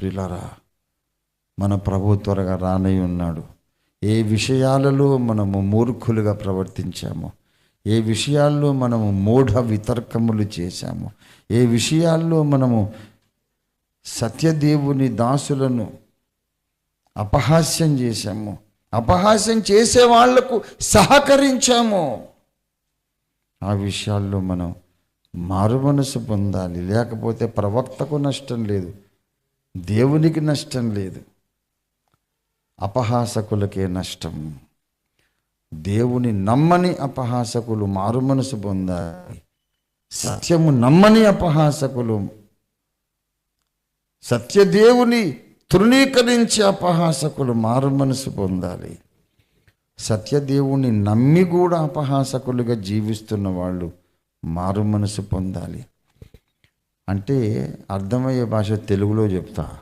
ప్రిలరా మన ప్రభు త్వరగా రానై ఉన్నాడు. ఏ విషయాలలో మనము మూర్ఖులుగా ప్రవర్తించామో ఏ విషయాల్లో మనము మూఢ వితర్కములు చేశాము ఏ విషయాల్లో మనము సత్యదేవుని దాసులను అపహాస్యం చేశాము అపహాస్యం చేసే వాళ్ళకు సహకరించాము ఆ విషయాల్లో మనం మారు మనసు పొందాలి. లేకపోతే ప్రవక్తకు నష్టం లేదు. దేవునికి నష్టం లేదు. అపహాసకులకే నష్టం. దేవుని నమ్మని అపహాసకులు మారు మనసు పొందాలి. సత్యము నమ్మని అపహాసకులు. సత్యదేవుని తృణీకరించే అపహాసకులు మారు మనసు పొందాలి. సత్యదేవుని నమ్మి కూడా అపహాసకులుగా జీవిస్తున్న వాళ్ళు మారు మనసు పొందాలి. అంటే అర్థమయ్యే భాష తెలుగులో చెప్తా.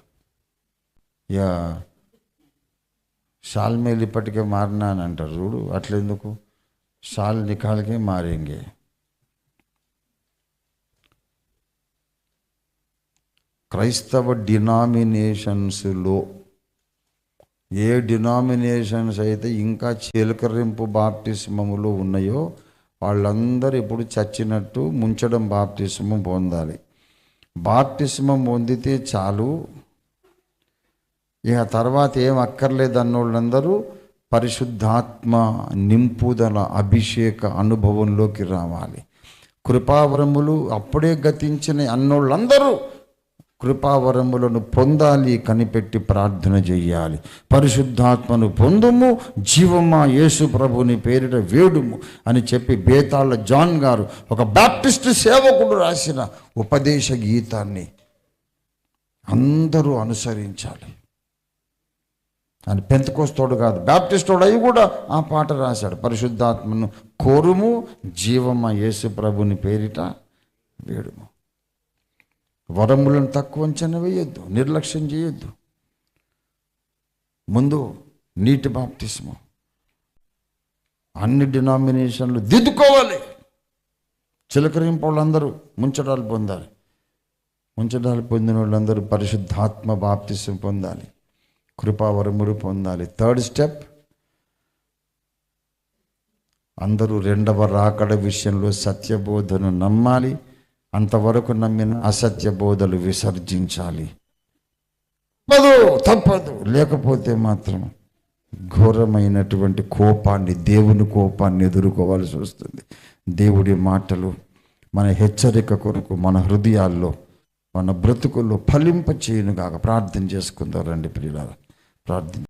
ఇక షాల్ మేలు ఇప్పటికే మారినా అని అంటారు. చూడు అట్లెందుకు? షాల్ నిఖాల్కే మారేంగే. క్రైస్తవ డినామినేషన్స్లో ఏ డినామినేషన్స్ అయితే ఇంకా చిలకరింపు బాప్టిస్మములు ఉన్నాయో వాళ్ళందరూ ఇప్పుడు చచ్చినట్టు ముంచడం బాప్టిస్మం పొందాలి. బాప్టిస్మం పొందితే చాలు. ఇక తర్వాత ఏం అక్కర్లేదు అన్నోళ్ళందరూ పరిశుద్ధాత్మ నింపుదల అభిషేక అనుభవంలోకి రావాలి. కృపావరములు అప్పుడే గతించిన అన్నోళ్ళందరూ కృపావరములను పొందాలి కనిపెట్టి ప్రార్థన చెయ్యాలి పరిశుద్ధాత్మను పొందుము జీవమా యేసు ప్రభుని పేరిట వేడుము అని చెప్పి బేతాళ్ళ జాన్ గారు ఒక బాప్టిస్ట్ సేవకుడు రాసిన ఉపదేశ గీతాన్ని అందరూ అనుసరించాలి. అని పెంతకోస్తోడు కాదు బ్యాప్టిస్టోడు అయి కూడా ఆ పాట రాశాడు. పరిశుద్ధాత్మను కోరుము జీవమ యేసు ప్రభుని పేరిట వేడుము. వరములను తక్కువ అంచనా వేయొద్దు నిర్లక్ష్యం చేయొద్దు. ముందు నీటి బాప్తిస్మం అన్ని డినామినేషన్లు దిద్దుకోవాలి. చిలకరింపు వాళ్ళందరూ ముంచడాలు పొందాలి. ముంచడాలు పొందిన వాళ్ళందరూ పరిశుద్ధాత్మ బాప్తిస్మ పొందాలి. కృపావరములు పొందాలి. థర్డ్ స్టెప్ అందరూ రెండవ రాకడ విషయంలో సత్యబోధను నమ్మాలి. అంతవరకు నమ్మిన అసత్య బోధలు విసర్జించాలి. తప్పదు తప్పదు. లేకపోతే మాత్రం ఘోరమైనటువంటి కోపాన్ని దేవుని కోపాన్ని ఎదుర్కోవాల్సి వస్తుంది. దేవుడి మాటలు మన హెచ్చరిక కొరకు మన హృదయాల్లో మన బ్రతుకుల్లో ఫలింప చేయను కాక ప్రార్థన చేసుకుందాం రండి పిల్లల ప్రార్థన